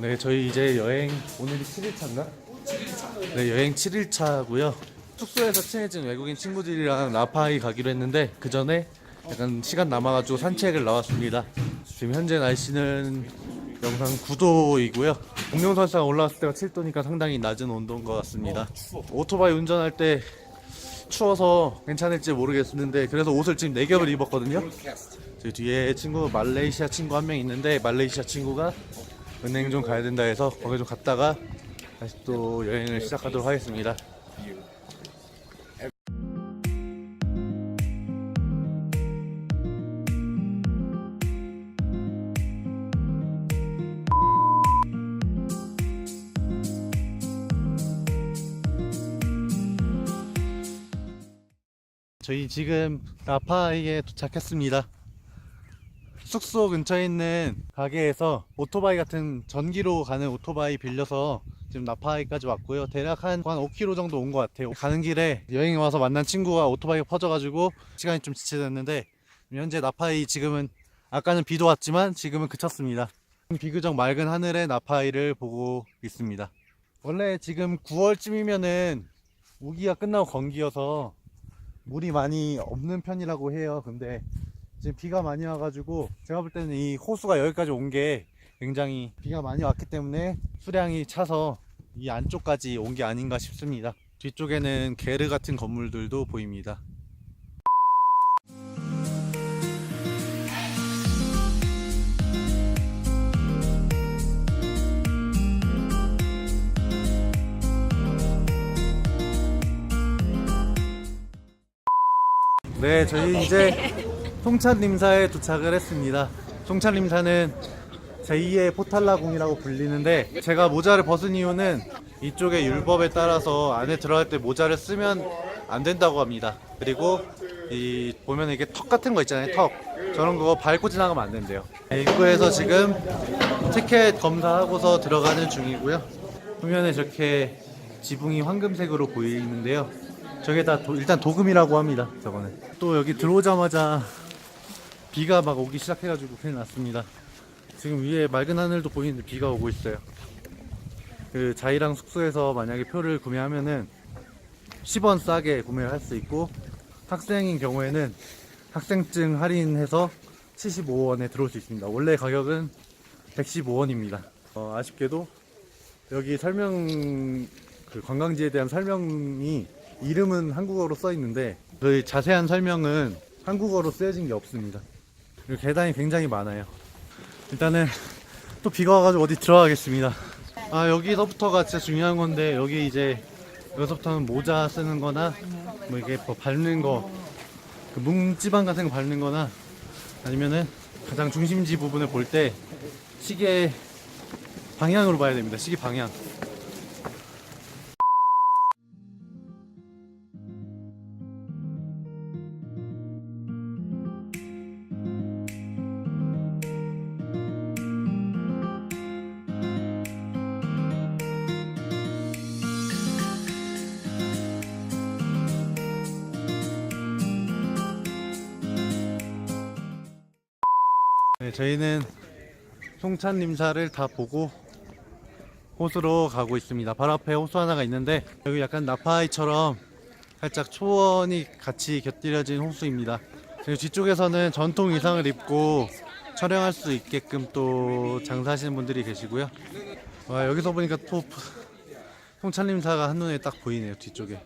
네, 저희 이제 여행 오늘이 7일차인가? 네, 여행 7일차고요. 숙소에서 친해진 외국인 친구들이랑 라파이 가기로 했는데 그 전에 약간 시간 남아가지고 산책을 나왔습니다. 지금 현재 날씨는 영상 9도이고요. 공룡산상 올라왔을 때가 7도니까 상당히 낮은 온도인 것 같습니다. 오토바이 운전할 때 추워서 괜찮을지 모르겠는데 그래서 옷을 지금 4겹을 입었거든요. 저희 뒤에 친구 말레이시아 친구 한 명 있는데 말레이시아 친구가 은행 좀 가야 된다 해서 거기 좀 갔다가 다시 또 여행을 시작하도록 하겠습니다. 저희 지금 라파이에 도착했습니다. 숙소 근처에 있는 가게에서 오토바이 같은 전기로 가는 오토바이 빌려서 지금 나파이까지 왔고요. 대략 한, 한 5km 정도 온 것 같아요. 가는 길에 여행에 와서 만난 친구가 오토바이가 퍼져가지고 시간이 좀 지체됐는데 현재 나파이 지금은 아까는 비도 왔지만 지금은 그쳤습니다. 비교적 맑은 하늘에 나파이를 보고 있습니다. 원래 지금 9월쯤이면은 우기가 끝나고 건기여서 물이 많이 없는 편이라고 해요. 근데 지금 비가 많이 와가지고 제가 볼 때는 이 호수가 여기까지 온 게 굉장히 비가 많이 왔기 때문에 수량이 차서 이 안쪽까지 온 게 아닌가 싶습니다. 뒤쪽에는 게르 같은 건물들도 보입니다. 네, 저희 이제 송찬림사에 도착을 했습니다. 송찬림사는 제2의 포탈라궁이라고 불리는데 제가 모자를 벗은 이유는 이쪽의 율법에 따라서 안에 들어갈 때 모자를 쓰면 안 된다고 합니다. 그리고 이 보면 이게 턱 같은 거 있잖아요. 턱. 저런 거 밟고 지나가면 안 된대요. 네, 입구에서 지금 티켓 검사하고서 들어가는 중이고요. 보면은 저렇게 지붕이 황금색으로 보이는데요. 저게 다 도- 일단 도금이라고 합니다. 저거는. 또 여기 들어오자마자 비가 막 오기 시작해가지고 큰일 났습니다. 지금 위에 맑은 하늘도 보이는데 비가 오고 있어요. 그 자이랑 숙소에서 만약에 표를 구매하면은 10원 싸게 구매를 할 수 있고 학생인 경우에는 학생증 할인해서 75원에 들어올 수 있습니다. 원래 가격은 115원입니다. 아쉽게도 여기 설명 그 관광지에 대한 설명이 이름은 한국어로 써 있는데 그 자세한 설명은 한국어로 쓰여진 게 없습니다. 그리고 계단이 굉장히 많아요. 일단은 또 비가 와가지고 어디 들어가겠습니다. 아 여기서부터가 진짜 중요한 건데 여기 이제 여기서부터는 모자 쓰는 거나 뭐 이게 뭐 밟는 거, 그 뭉지방 같은 거 밟는 거나 아니면은 가장 중심지 부분을 볼 때 시계 방향으로 봐야 됩니다. 시계 방향. 네, 저희는 송찬림사를 다 보고 호수로 가고 있습니다. 바로 앞에 호수 하나가 있는데 여기 약간 나파이처럼 살짝 초원이 같이 곁들여진 호수입니다. 그리고 뒤쪽에서는 전통 의상을 입고 촬영할 수 있게끔 또 장사하시는 분들이 계시고요. 와, 여기서 보니까 또 송찬림사가 한눈에 딱 보이네요 뒤쪽에.